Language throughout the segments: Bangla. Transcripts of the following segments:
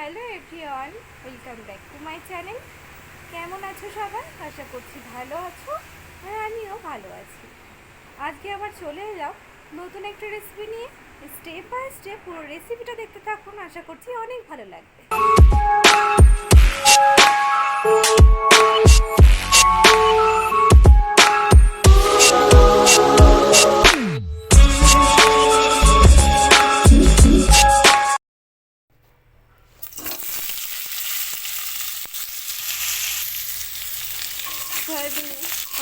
Hello everyone, welcome back to my channel. কেমন আছো সবাই? আশা করছি ভালো আছো আর আমিও ভালো আছি। আজকে আবার চলে এলাম নতুন একটা রেসিপি নিয়ে। স্টেপ বাই স্টেপ পুরো রেসিপিটা দেখতে থাকুন, আশা করছি অনেক ভালো লাগবে।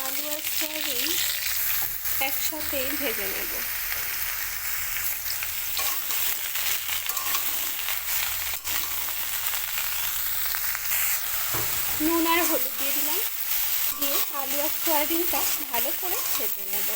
আলু আর সয়াবিন একসাথেই ভেজে নেব। নুন আর হলুদ দিয়ে দিলাম। দিয়ে আলু আর সয়াবিনটা ভালো করে ভেজে নেব।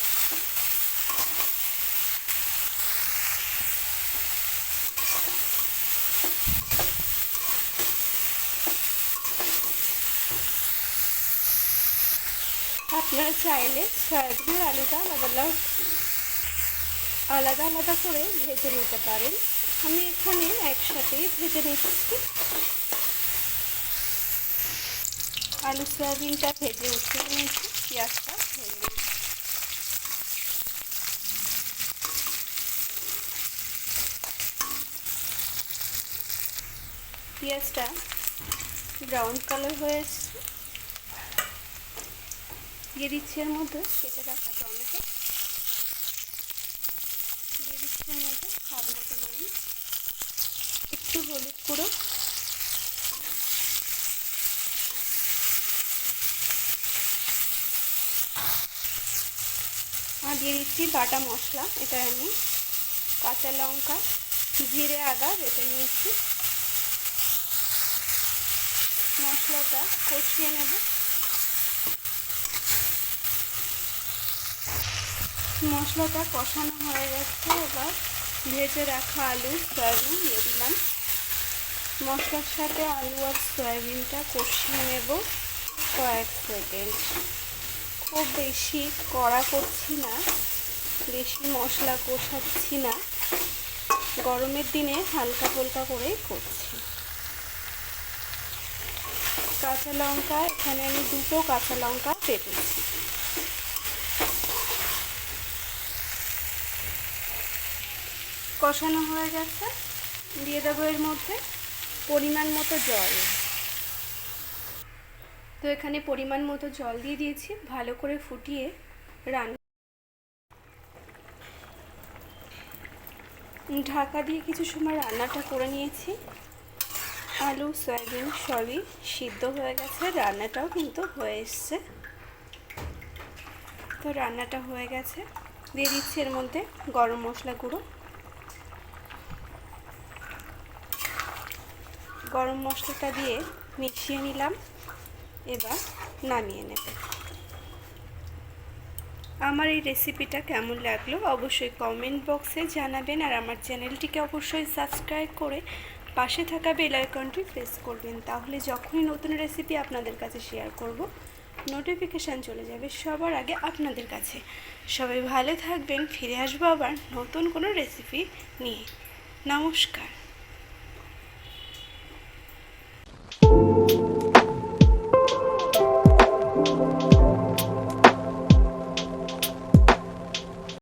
আপনারা চাইলে সয়াবিন আর আলুটা আলাদা আলাদা আলাদা করে ভেজে নিতে পারেন। আমি এখানে একসাথেই ভেজে নিচ্ছি। আলু সয়াবিনটা ভেজে উঠিয়ে নিয়েছি, পেঁয়াজটা ভেজে পেঁয়াজটা ব্রাউন কালার হয়ে দিয়ে দিচ্ছি এর মধ্যে, কেটে রাখা টমেটো। দিয়ে দিচ্ছি এর মধ্যে স্বাদ মতো নুন। একটু হলুদ গুঁড়ো। আর দিয়ে দিচ্ছি বাটা মশলা এটা আমি। কাঁচা লঙ্কা, জিরে আদা বেটে নিয়েছি। মশলাটা কষিয়ে নেব। মশলাটা কষানো হয়ে গেছে। এবার ভেজে রাখা আলু, সয়াবিন দিয়ে দিলাম। মশলার সাথে আলু আর সয়াবিনটা কষিয়ে নেব কয়েক সেকেন্ড। খুব বেশি কড়া করছি না, বেশি মশলা কষাচ্ছি না। গরমের দিনে হালকা ফুলকা করেই করছি। কাঁচা লঙ্কা, এখানে আমি দুটো কাঁচা লঙ্কা পেটেছি। কষানো হয়ে গেছে। দিয়ে দেবো এর মধ্যে পরিমাণ মতো জল। তো এখানে পরিমাণ মতো জল দিয়ে দিয়েছি, ভালো করে ফুটিয়ে রান্না ঢাকা দিয়ে কিছু সময় রান্নাটা করে নিয়েছি। আলু, সয়াবিন, সবই সিদ্ধ হয়ে গেছে, রান্নাটাও কিন্তু হয়ে এসছে। তো রান্নাটা হয়ে গেছে। দিয়ে দিচ্ছি এর মধ্যে গরম মশলা গুঁড়ো। গরম মশলাটা দিয়ে মিশিয়ে নিলাম। এবার নামিয়ে নেব। আমার এই রেসিপিটা কেমন লাগল অবশ্যই কমেন্ট বক্সে জানাবেন আর আমার চ্যানেলটিকে অবশ্যই সাবস্ক্রাইব করে পাশে থাকা বেল আইকনটি প্রেস করবেন। তাহলে যখনই নতুন রেসিপি আপনাদের কাছে শেয়ার করব, নোটিফিকেশান চলে যাবে সবার আগে আপনাদের কাছে। সবাই ভালো থাকবেন, ফিরে আসব আবার নতুন কোনো রেসিপি নিয়ে। নমস্কার।